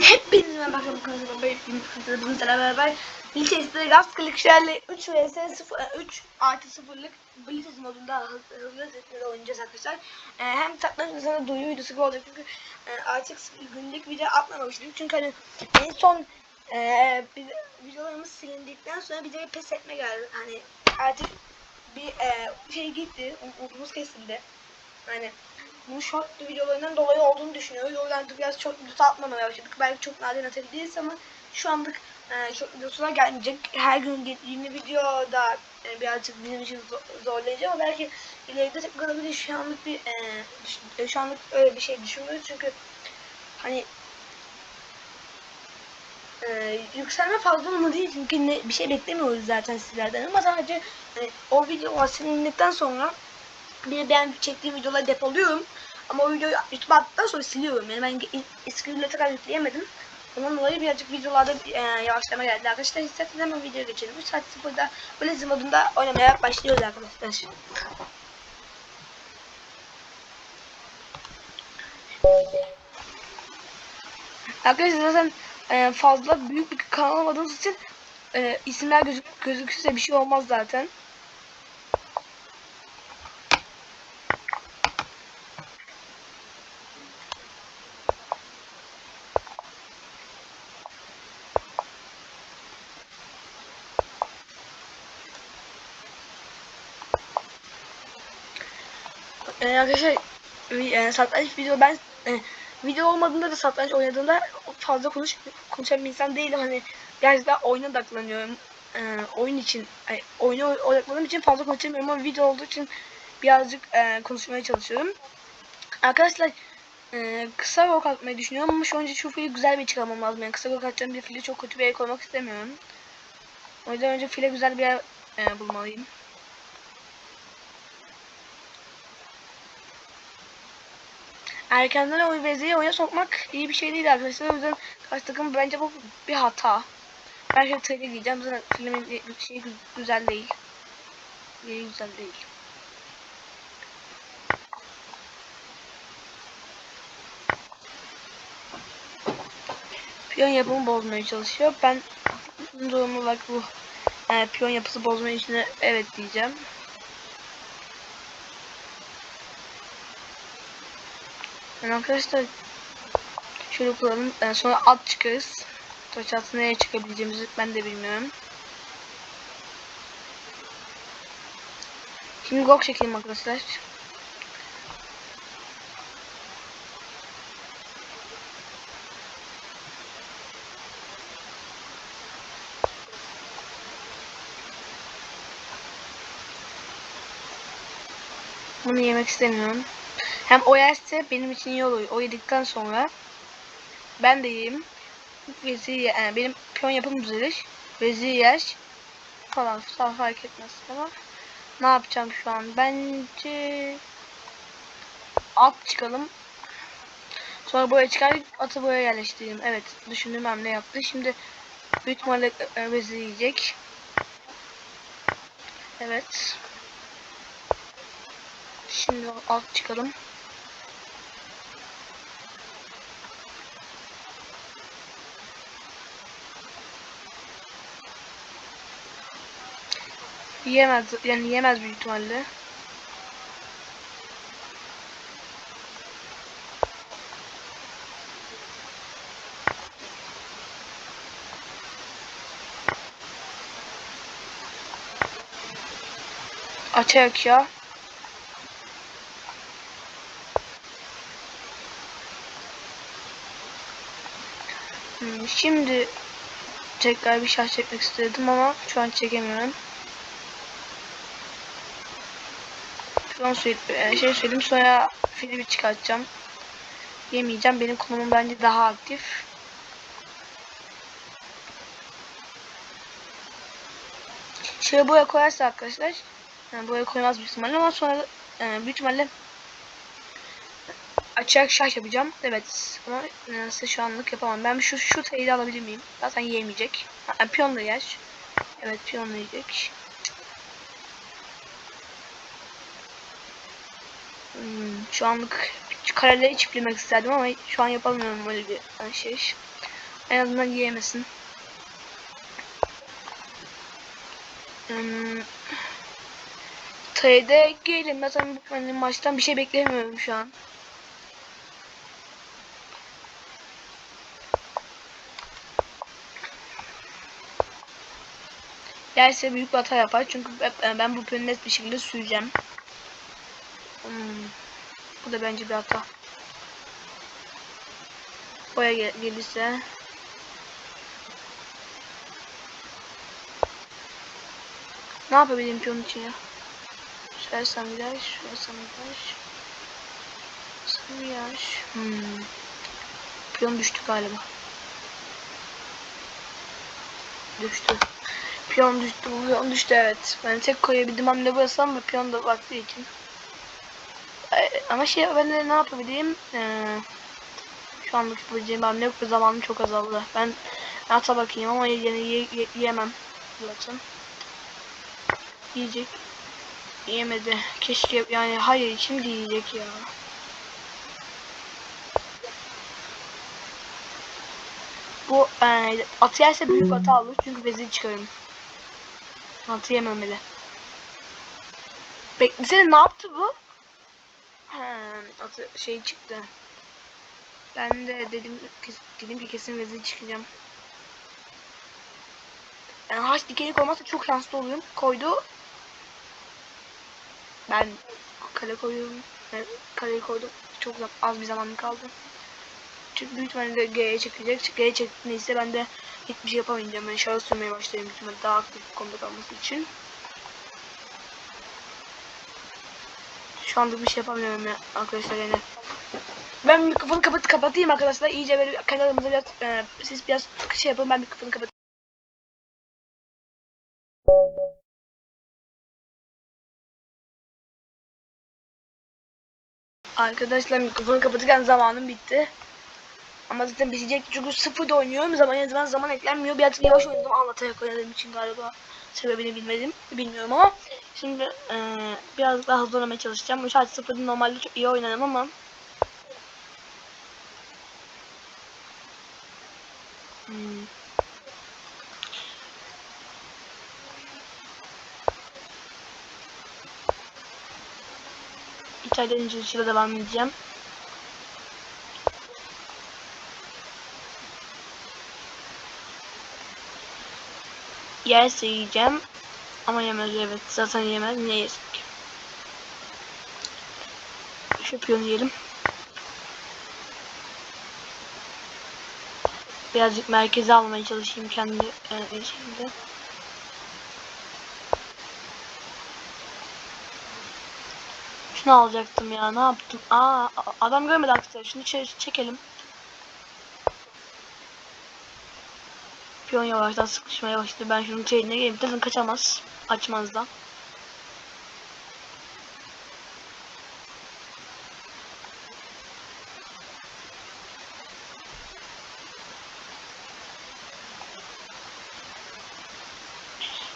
Hepinize merhaba kanalıma benim kanalıma beraber Biltes'te gaz klikşerle 3 vs 0 3 artı 0'lık Biltes modunda hızlı hızlı oynayacağız arkadaşlar. Ee, hem saklanınca sana duyuru videosu olacak çünkü e, artık günlük video atmamıştık çünkü hani en son e, bir, videolarımız silindikten sonra bir de pes etme geldi. Hani artık bir e, şey gitti, umudumuz kesildi. Hani bu short videolarından dolayı olduğunu düşünüyoruz. O yüzden de biraz çok video atmamaya başladık. Belki çok nadir atabiliriz ama şu anlık e, çok videosular gelmeyecek. Her gün yeni video da e, birazcık bizim için zo- zorlayıcı ama belki ileride tekrar olabilir. Şu anlık bir e, düş- şu anlık öyle bir şey düşünmüyoruz çünkü hani e, yükselme fazla olmadığı için çünkü ne, bir şey beklemiyoruz zaten sizlerden ama sadece hani, o video silindikten sonra bir ben çektiğim videoları depoluyorum. Ama o videoyu YouTube'a attıktan sonra siliyorum. Yani ben eski videoları tekrar yükleyemedim. Ondan dolayı birazcık videolarda e, yavaşlama geldi arkadaşlar. İsterseniz hemen videoya geçelim. 3 saat sıfırda böyle modunda oynamaya başlıyoruz arkadaşlar. Arkadaşlar zaten e, fazla büyük bir kanal olmadığımız için e, isimler gözük gözükürse bir şey olmaz zaten. Ee, arkadaşlar yani satranç video ben e, video olmadığında da satranç oynadığımda fazla konuş konuşan bir insan değilim. Hani biraz daha oyuna odaklanıyorum. E, oyun için e, oyuna odaklandığım için fazla konuşamıyorum ama video olduğu için birazcık e, konuşmaya çalışıyorum. Arkadaşlar e, kısa rol atmayı düşünüyorum ama şu önce şu fili güzel bir çıkarmam lazım. Yani kısa rol atacağım bir fili çok kötü bir yere koymak istemiyorum. O yüzden önce file güzel bir yer e, bulmalıyım erkenden oy veziyi oyuna sokmak iyi bir şey değil arkadaşlar. O yüzden karşı takım bence bu bir hata. Ben şöyle tele giyeceğim. Zaten filmin şey güzel değil. Yeri güzel değil. Piyon yapımı bozmaya çalışıyor. Ben durum olarak bu e, piyon yapısı bozma işine evet diyeceğim. Yani arkadaşlar şöyle kuralım. Yani sonra at çıkarız. Taş atı nereye çıkabileceğimizi ben de bilmiyorum. Şimdi gok çekelim arkadaşlar. Bunu yemek istemiyorum. Hem o yerse benim için iyi olur. O yedikten sonra ben de yiyeyim. Vezir yani benim piyon yapım düzelir. Vezir yer falan sağ fark etmez ama ne yapacağım şu an? Bence at çıkalım. Sonra buraya çıkar atı buraya yerleştireyim. Evet düşündüğüm hamle yaptı. Şimdi büyük ihtimalle e, vezir yiyecek. Evet. Şimdi alt çıkalım. Yiyemez yani yiyemez büyük ihtimalle. Açayak ya. Hmm, şimdi tekrar bir şah çekmek istedim ama şu an çekemiyorum. Son şey söyleyeyim sonra filmi çıkartacağım. Yemeyeceğim. Benim konumum bence daha aktif. Şöyle buraya koyarsa arkadaşlar yani buraya koymaz büyük ihtimalle ama sonra e, büyük ihtimalle açarak şaş yapacağım. Evet ama nasıl şu anlık yapamam. Ben şu şu teyidi alabilir miyim? Zaten yiyemeyecek. Ha, piyon da yer. Evet piyon da yiyecek. Hmm, şu anlık kareleri çiftlemek isterdim ama şu an yapamıyorum öyle bir şey. En azından yiyemesin. Hmm. Trade'e gelin. Zaten hani maçtan bir şey beklemiyorum şu an. Yerse büyük bir hata yapar çünkü ben- bu net bir şekilde süreceğim. Bu da bence bir hata. Boya gel gelirse Ne yapabileyim ki onun için ya? Şöyle samiraş, şöyle samiraş. Samiraş. Hmm. Piyon düştü galiba. Düştü. Piyon düştü, bu piyon düştü evet. Ben tek koyabildim hamle burası ama piyon da baktığı için. Ama şey ben de ne yapabileyim? Ee, şu anlık yapabileceğim hamle yok zamanım çok azaldı. Ben ata bakayım ama yine ye, ye, yiyemem zaten. Yiyecek. Yemedi. Keşke yani hayır şimdi yiyecek ya. Bu e, atı yerse büyük hata olur çünkü bezi çıkarım. Atı yememeli. Beklesene ne yaptı bu? He, atı şey çıktı. Ben de dedim dedim ki kesin vezir çıkacağım. Yani haç dikeni koymazsa çok şanslı oluyorum. Koydu. Ben kale koyuyorum. Evet, kaleyi koydum. Çok az bir zamanım kaldı. Çünkü büyük ihtimalle G'ye çekecek. G'ye çektiğinde ben de hiçbir şey yapamayacağım. Ben şahıs sürmeye başlayayım büyük ihtimalle daha aktif bir konuda kalması için. Şu anda bir şey yapamıyorum ya arkadaşlar yani. Ben mikrofonu kapat kapatayım arkadaşlar. İyice böyle kanalımıza biraz e, siz biraz şey yapın ben mikrofonu kapatayım. Arkadaşlar mikrofonu kapatırken zamanım bitti. Ama zaten bitecek çünkü sıfırda oynuyorum. Zaman zaman zaman eklenmiyor. Birazcık yavaş oynadım anlatarak oynadığım için galiba sebebini bilmedim. Bilmiyorum ama şimdi eee biraz daha hızlı oynamaya çalışacağım. Bu şarkı sıfırda normalde çok iyi oynarım ama Hmm. İtalyan İngilizceyle devam edeceğim. Yerse yiyeceğim. Ama yemez evet. Zaten yemez. Niye yesin ki? Şu piyonu yiyelim. Birazcık merkeze almaya çalışayım kendi e, şeyimde. Şunu alacaktım ya. Ne yaptım? Aa adam görmedi arkadaşlar. Şunu çe- çekelim. Piyon yavaştan sıkışmaya başladı. Ben şunun şeyine geleyim. Zaten kaçamaz. Açmazdan.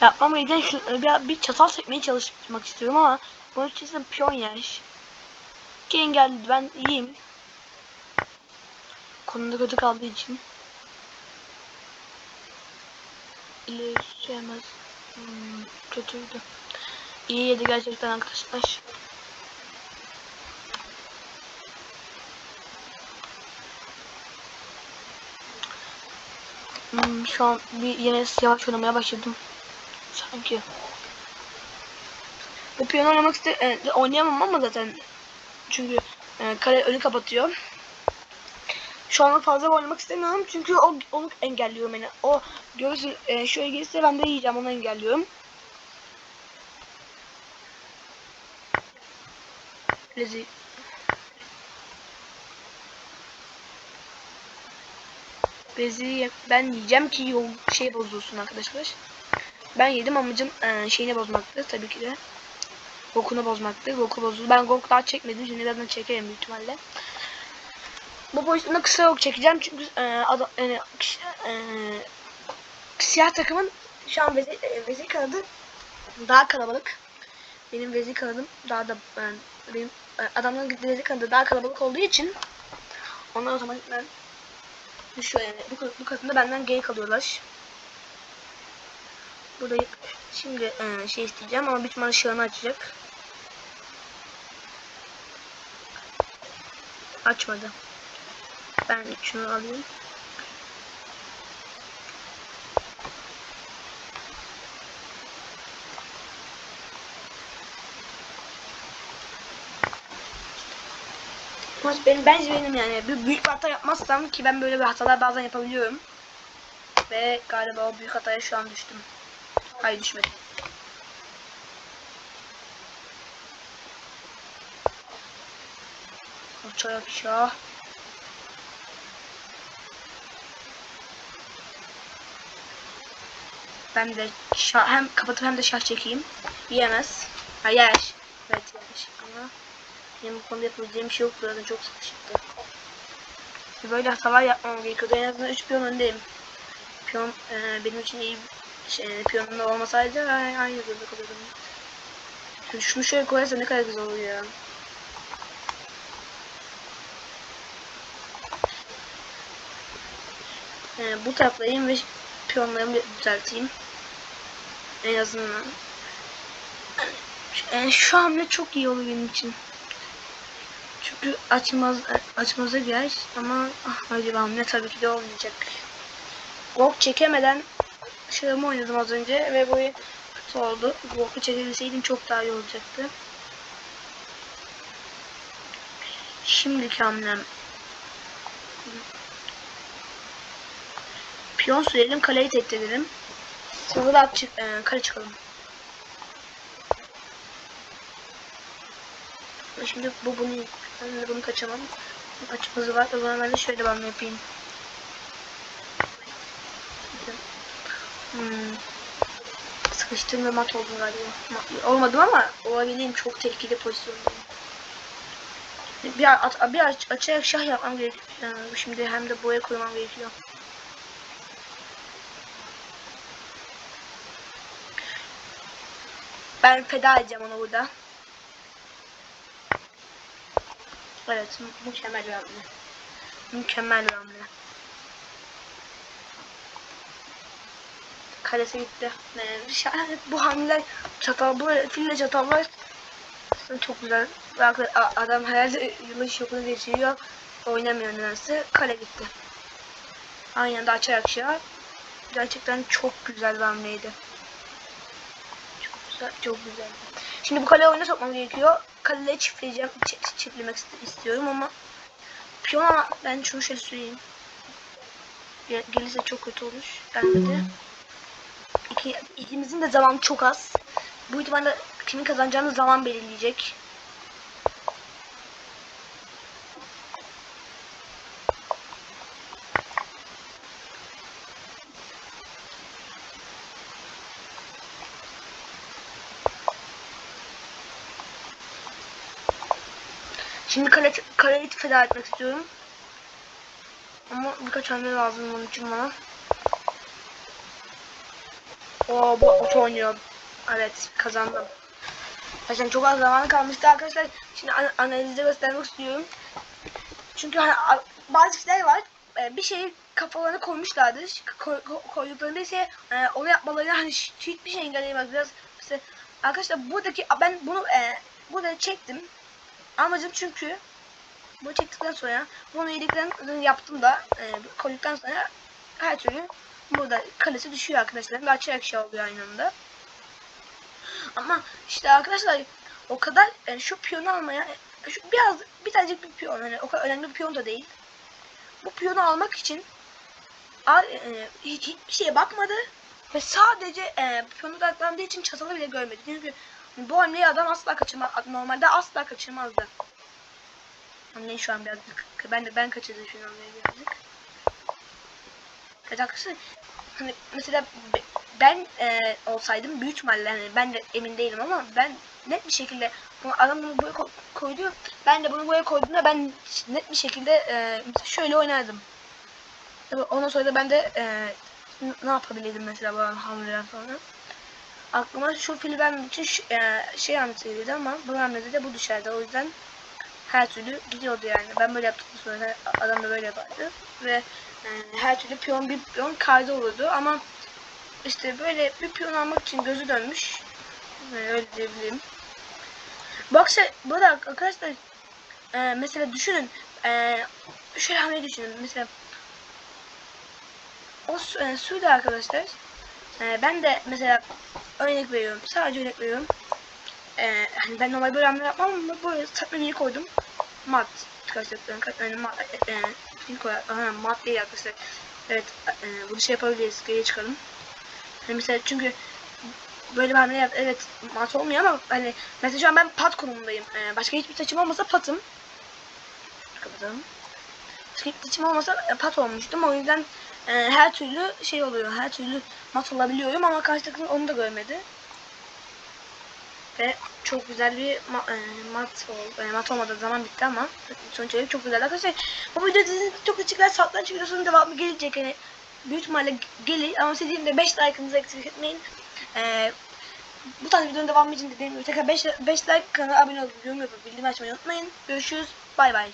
Yapmam gereken bir, bir çatal çekmeye çalışmak istiyorum ama bunun için piyon yer. Ki engelli ben iyiyim. Konuda kötü kaldığı için. İlerleyemez. Hmm, kötüydü. İyi yedi gerçekten arkadaşlar. Hmm, şu an bir yine yavaş oynamaya başladım. Sanki. Bu piyano oynamak iste e, oynayamam ama zaten çünkü e, kale önü kapatıyor. Şu anlık fazla oynamak istemiyorum çünkü o onu engelliyorum yani. O görsün e, şöyle gelirse ben de yiyeceğim onu engelliyorum. Lezi. Bezi ben yiyeceğim ki yol şey bozulsun arkadaşlar. Ben yedim amacım e, şeyini bozmaktı tabii ki de. Gokunu bozmaktı. Goku bozuldu. Ben Gok daha çekmedim. Şimdi birazdan çekerim büyük ihtimalle. Bu pozisyonda kısa yok çekeceğim çünkü e, adam, yani, kişi- e, siyah takımın şu an vezi, e, vezi kanadı daha kalabalık. Benim vezi kanadım daha da e, benim e, adamların vezi kanadı daha kalabalık olduğu için onlar otomatikman Düşüyor yani. Bu, bu kadında benden geri kalıyorlar. Burada şimdi e, şey isteyeceğim ama bir ihtimalle şahını açacak. Açmadı. Ben şunu alayım. Maç benim bence benim yani bir büyük bir hata yapmazsam ki ben böyle bir hatalar bazen yapabiliyorum. Ve galiba o büyük hataya şu an düştüm. Hayır düşmedim. Uçarak şah. Ben de şah, hem kapatıp hem de şah çekeyim. Yiyemez. Ha yer. Evet yemiş ama benim bu konuda yapabileceğim bir şey yok. Zaten çok sıkışıktı. Böyle hatalar yapmam gerekiyordu. En azından 3 piyon öndeyim. Piyon e, benim için iyi şey, piyonumda olmasaydı aynı, aynı durumda kalıyordum. Şimdi şunu şöyle koyarsa ne kadar güzel olur ya. E, bu taraflayayım ve piyonlarımı düzelteyim. En azından. E, şu hamle çok iyi olur benim için. Çünkü açmaz açmaza gel ama ah, öyle hamle tabii ki de olmayacak. Gok çekemeden şahımı oynadım az önce ve bu kötü oldu. Gok'u çekebilseydim çok daha iyi olacaktı. Şimdiki hamlem. Piyon sürelim, kaleyi tehdit edelim. Sonra da çık, e, kale çıkalım. Şimdi bu bunu ben de bunu kaçamam. Açmazı var. O zaman ben de şöyle bir yapayım. Hmm. Sıkıştım ve mat oldum galiba. Mat, olmadım ama olabildiğim çok tehlikeli pozisyondayım. Bir, at, bir aç, açarak şah yapmam gerekiyor. Şimdi hem de boya koymam gerekiyor. Ben feda edeceğim onu burada. Evet, mükemmel bir hamle. Mükemmel bir hamle. Kalesi gitti. Yani, bu hamleler çatal, bu fille çatallar çok güzel. Adam herhalde yılın şokunu geçiriyor. Oynamıyor nedense. Kale gitti. Aynı anda açarak şey Gerçekten çok güzel bir hamleydi. Çok güzel. Şimdi bu kale oyuna sokmam gerekiyor. Kaleye çiftleyeceğim. Çiftlemek istiyorum ama piyon ama ben şunu şöyle süreyim. Gelirse çok kötü olur. Gelmedi. İki, ikimizin de zamanı çok az. Bu ihtimalle kimin kazanacağını zaman belirleyecek. Şimdi kale, kaleyi feda etmek istiyorum. Ama birkaç hamle lazım bunun için bana. Oo bu oto oynuyor. Evet kazandım. Zaten çok az zaman kalmıştı arkadaşlar. Şimdi an analizde göstermek istiyorum. Çünkü hani, bazı kişiler var. E, bir şeyi kafalarına koymuşlardır. Koy, koyduklarında ise e, onu yapmalarını hani hiçbir şey engelleyemez. Biraz işte arkadaşlar buradaki ben bunu e, burada çektim. Amacım çünkü bunu çektikten sonra bunu yedikten yaptım da e, koyduktan sonra her türlü burada kalesi düşüyor arkadaşlar ve açarak şey oluyor aynı anda. Ama işte arkadaşlar o kadar yani şu piyonu almaya şu biraz bir tanecik bir piyon hani o kadar önemli bir piyon da değil. Bu piyonu almak için e, hiç, hiçbir şeye bakmadı ve sadece e, piyonu odaklandığı için çatalı bile görmedi. Çünkü bu hamleyi adam asla kaçırmaz. Normalde asla kaçırmazdı. Hamleyi şu an biraz ben de ben kaçırdım şu hamleyi birazcık. Arkadaşlar hani mesela ben e, olsaydım büyük ihtimalle hani ben de emin değilim ama ben net bir şekilde adam bunu buraya koydu. Ben de bunu buraya koyduğumda ben net bir şekilde e, şöyle oynardım. Ondan sonra da ben de e, ne yapabilirdim mesela bu hamleler sonra. Aklıma şu fili vermek için e, şey geliyordu ama bu hamlede de bu düşerdi. O yüzden her türlü gidiyordu yani. Ben böyle yaptıktan sonra adam da böyle yapardı. Ve e, her türlü piyon bir piyon kayda olurdu ama işte böyle bir piyon almak için gözü dönmüş. Yani öyle diyebilirim. Bak şey, bu arada arkadaşlar e, mesela düşünün e, şöyle hamle düşünün mesela o su, e, suyla arkadaşlar e, ben de mesela örnek veriyorum sadece örnek veriyorum. E, hani ben normal böyle hamle yapmam ama böyle satmeni koydum? Mat arkadaşlar yani mat e, e, mat değil arkadaşlar evet e, bunu şey yapabiliriz geriye çıkalım. Hani mesela çünkü böyle hamle yap evet mat olmuyor ama hani mesela şu an ben pat konumundayım. E, başka hiçbir saçım olmasa patım. Kapatalım saçım olmasa e, pat olmuştum o yüzden e, her türlü şey oluyor her türlü mat olabiliyorum ama karşı takım onu da görmedi ve çok güzel bir ma e, mat oldu. Yani mat olmadığı zaman bitti ama sonuç olarak çok güzel. Arkadaşlar bu video dizinin çok teşekkürler. Satranç videosunun devamı gelecek. Yani büyük ihtimalle gelir ama dediğimde 5 like'ınızı eksik etmeyin. E, bu tarz videonun devamı için dediğim gibi tekrar 5, 5 like kanala abone olup yorum yapıp bildirim açmayı unutmayın. Görüşürüz. Bay bay.